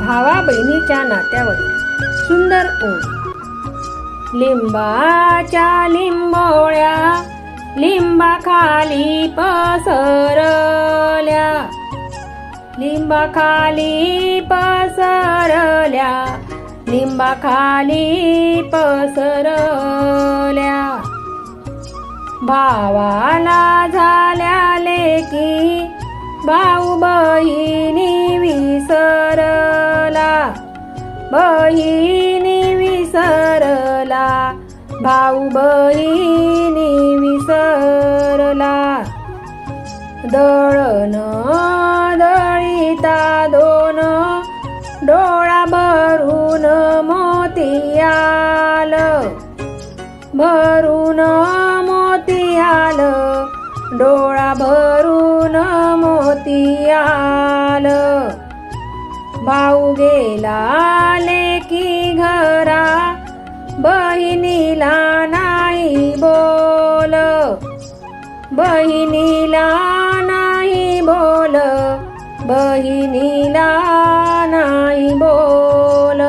भावा बहिणीच्या नात्यावरील सुंदर ओढ लिंबाच्या लिंबोळ्या लिंबाखाली पसरल्या. लिंबाखाली पसरल्या लिंबाखाली पसरल्या. भावाला झाल्या लेकी भाऊ बहिणी विसरला. बहिणी भाऊ बहिणी विसरला दळण दळिता दोन डोळा भरून मोतियाल भरून मोतियाल डोळा भरून मोतियाल भाऊ गेला लेकी घर बहिणीला नाही बोल. बहिणीला नाही बोल. बहिणीला नाही बोल.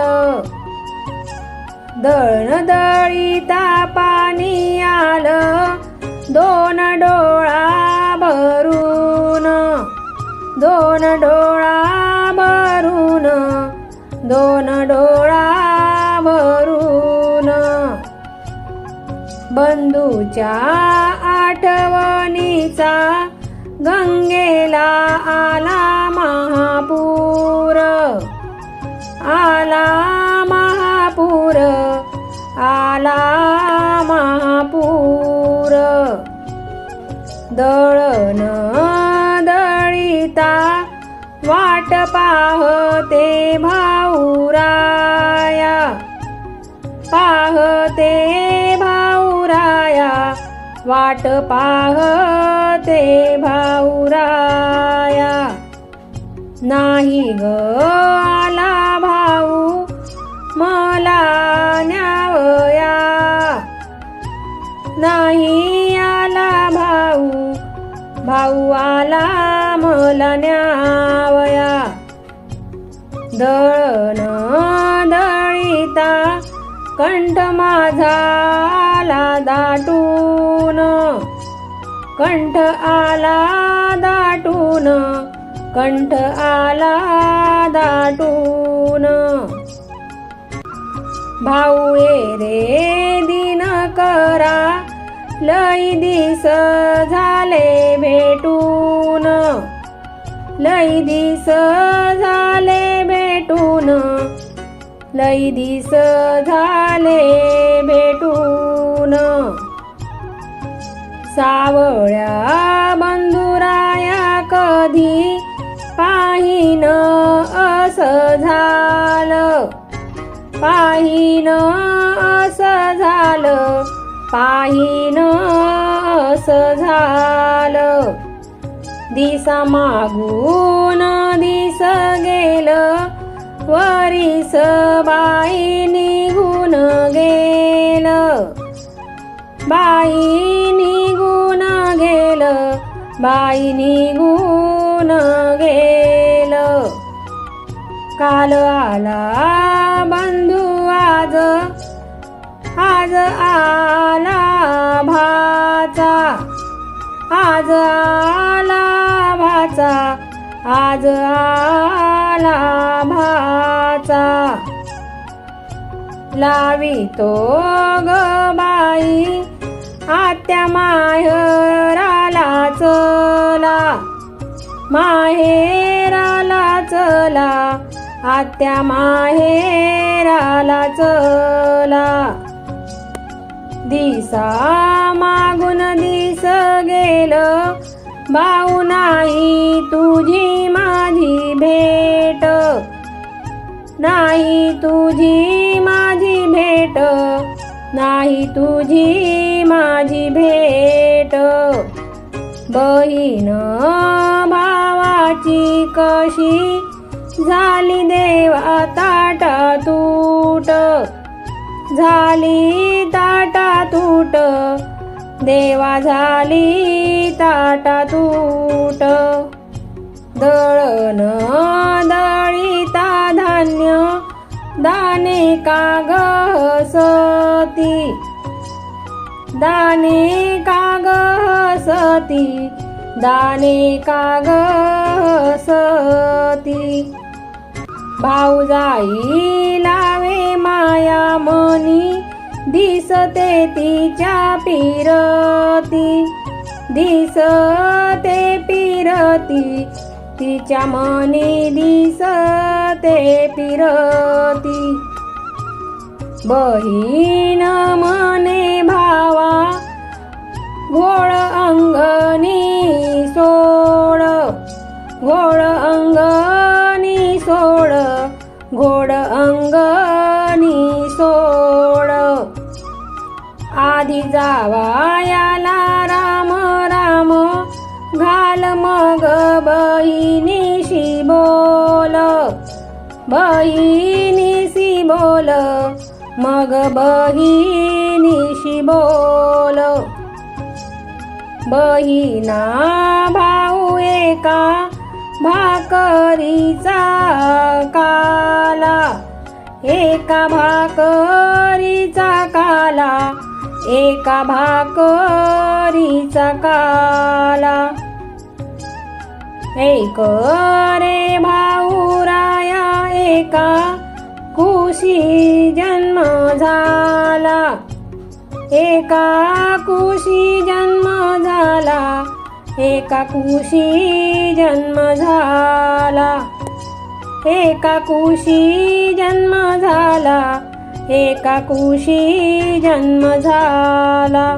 दळण दळीता पाणी आलं दोन डोळा भरून. दोन डोळा बंधूच्या आठवणीचा गंगेला आला महापूर. आला महापूर आला महापूर. दळण दळिता वाट पाहते भाऊराया. पाहते वाट पाहते भाऊराया. नाही ग आला भाऊ मला न्यावया. नाही आला भाऊ भाऊ आला मला न्यावया. दळण कंठ माझा आला दाटून. कंठ आला दाटून. कंठ आला दाटून. भाऊ ये रे दिन करा लई दिस झाले भेटून. लई दिस झाले लई दिस झाले भेटून. सावळ्या बंधुराया कधी पाहिन असं झालं? पाहिन असं झालं? पाहिन असं झालं? दिसा मागून दिस गेलं वरीस बाई निघून गेलं बाई निघून गेलं काल आला बंधू आज आज आला भाचा. आज आला भाचा आज आला भाचा. लावितो ग बाई आत्या माहेराला चला. माहेराला चला. आत्या माहेराला चला. दिसा मागून दिस गेलं. भाऊ नाही तुझी माझी भेट. नाही तुझी माझी भेट. नाही तुझी माझी भेट. बहीण भावाची कशी झाली देवा ताटा तूट झाली ताटा तूट देवा झाली ताटा तूट दळण दाणे कागसती दाणे कागसती ग सती भाऊजाई लावे माया मनी दिसते तिच्या पिरती. दिसते पिरती तिच्या मनी दिसते पिरती. बहीण मने भावा घोळ अंगणी सोड घोळ अंगणी सोड घोड अंगणी सोड. आधी जावायाला राम राम घाल मग बहिणीशी बोल. बहिणीशी बोल मग बहिणीशी बोल. बहिणा भाऊ एका भाकरीचा काला. एका भाकरीचा काला एका भाकरीचा काला. एक रे भाऊराया एका कुशी जन्म झाला. एका कुशी जन्म झाला. एका कुशी जन्म झाला. एका कुशी जन्म झाला. एका कुशी जन्म झाला.